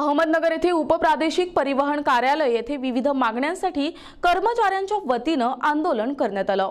अहमदनगर येथे उपप्रादेशिक परिवहन कार्यालय येथे विविध मागण्यांसाठी कर्मचाऱ्यांच्या वतीनं आंदोलन करण्यात आलं.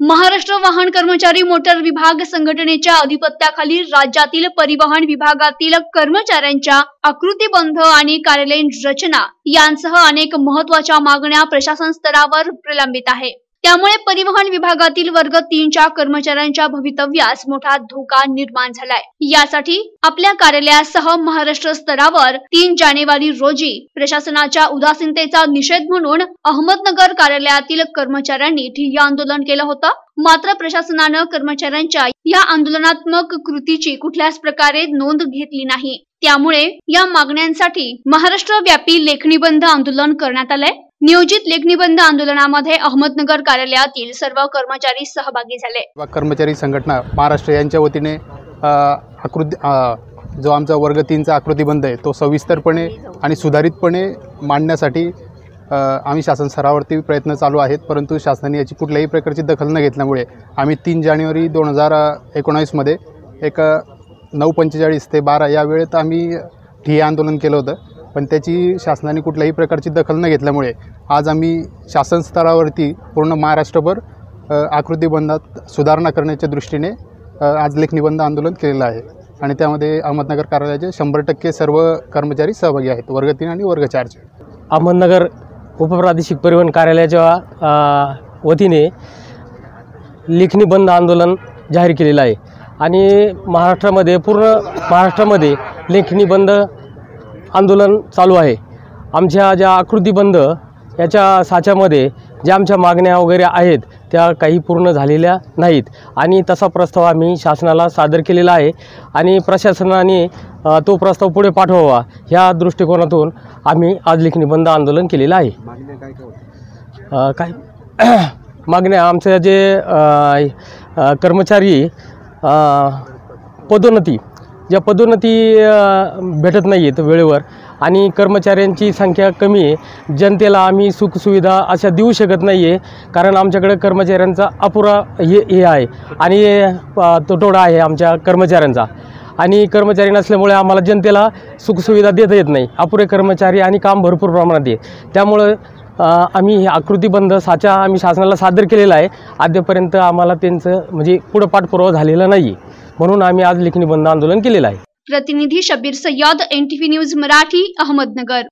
महाराष्ट्र वाहन कर्मचारी मोटर विभाग संघटनेच्या अधिपत्याखाली राज्यातील परिवहन विभागातील कर्मचाऱ्यांच्या आकृतीबंध आणि कार्यालयीन रचना यांसह अनेक महत्त्वाच्या मागण्या प्रशासन स्तरावर प्रलंबित आहे. त्यामुळे परिवहन विभागातील वर्ग तीनच्या कर्मचाऱ्यांच्या भवितव्यास मोठा धोका निर्माण झालाय. यासाठी आपल्या कार्यालयासह महाराष्ट्र स्तरावर तीन जानेवारी रोजी प्रशासनाच्या उदासीनतेचा निषेध म्हणून अहमदनगर कार्यालयातील कर्मचाऱ्यांनी ठिय्या आंदोलन केलं होतं. मात्र प्रशासनानं कर्मचाऱ्यांच्या या आंदोलनात्मक कृतीची कुठल्याच प्रकारे नोंद घेतली नाही. त्यामुळे या मागण्यांसाठी महाराष्ट्र व्यापी लेखणीबंद आंदोलन करण्यात आलंय. नियोजित लेखनिबंध आंदोलनामध्ये अहमदनगर कार्यालयातील सर्व कर्मचारी सहभागी झाले. वा कर्मचारी संघटना महाराष्ट्र यांच्या वतीने आकृती जो आमचा वर्ग तीनचा आकृतीबंध आहे तो सविस्तरपणे आणि सुधारितपणे मांडण्यासाठी आम्ही शासन स्तरावरती प्रयत्न चालू आहेत परंतु शासनाने याची कुठल्याही प्रकारची दखल न घेतल्यामुळे आम्ही तीन जानेवारी दोन हजार एकोणावीसमध्ये एक नऊ पंचेचाळीस ते बारा या वेळेत आम्ही ठिय्या आंदोलन केलं होतं. पण त्याची शासनाने कुठल्याही प्रकारची दखल न घेतल्यामुळे आज आम्ही शासन स्तरावरती पूर्ण महाराष्ट्रभर अ, आकृतीबंधात सुधारणा करण्याच्या दृष्टीने आज लेखनिबंध आंदोलन केलेलं आहे. आणि त्यामध्ये अहमदनगर कार्यालयाचे शंभर टक्के सर्व कर्मचारी सहभागी आहेत वर्ग तीन आणि वर्ग चारचे. अहमदनगर उपप्रादेशिक परिवहन कार्यालयाच्या वतीने लेखणी बंद आंदोलन जाहीर केलेलं आहे. आणि महाराष्ट्रामध्ये पूर्ण महाराष्ट्रामध्ये लेखणी बंद आंदोलन चालू आहे. आमच्या ज्या आकृतीबंध याच्या साच्यामध्ये ज्या आमच्या मागण्या वगैरे आहेत त्या काही पूर्ण झालेल्या नाहीत. आणि तसा प्रस्ताव आम्ही शासनाला सादर केलेला आहे. आणि प्रशासनाने तो प्रस्ताव पुढे पाठवावा ह्या दृष्टिकोनातून आम्ही आज लेखणी बंद आंदोलन केलेलं आहे. काय मागण्या आमचं जे कर्मचारी पदोन्नती ज्या पदोन्नती भेटत नाही आहेत वेळेवर. आणि कर्मचाऱ्यांची संख्या कमी आहे. जनतेला आम्ही सुखसुविधा अशा देऊ शकत नाही आहे कारण आमच्याकडे कर्मचाऱ्यांचा अपुरा हे हे आहे. आणि तुटवडा आहे आमच्या कर्मचाऱ्यांचा. आणि कर्मचारी नसल्यामुळे आम्हाला जनतेला सुखसुविधा देता येत नाही. अपुरे कर्मचारी आणि काम भरपूर प्रमाणात आहे. त्यामुळं आम्ही हे आकृतीबंध साचा आम्ही शासनाला सादर केलेला आहे. अद्यापर्यंत आम्हाला त्यांचं म्हणजे पुढं पाठपुरावा झालेला नाही आहे म्हणून आम्ही आज लेखणी बंद आंदोलन केलेलं आहे. प्रतिनिधी शबीर सय्यद एनटीव्ही न्यूज मराठी अहमदनगर.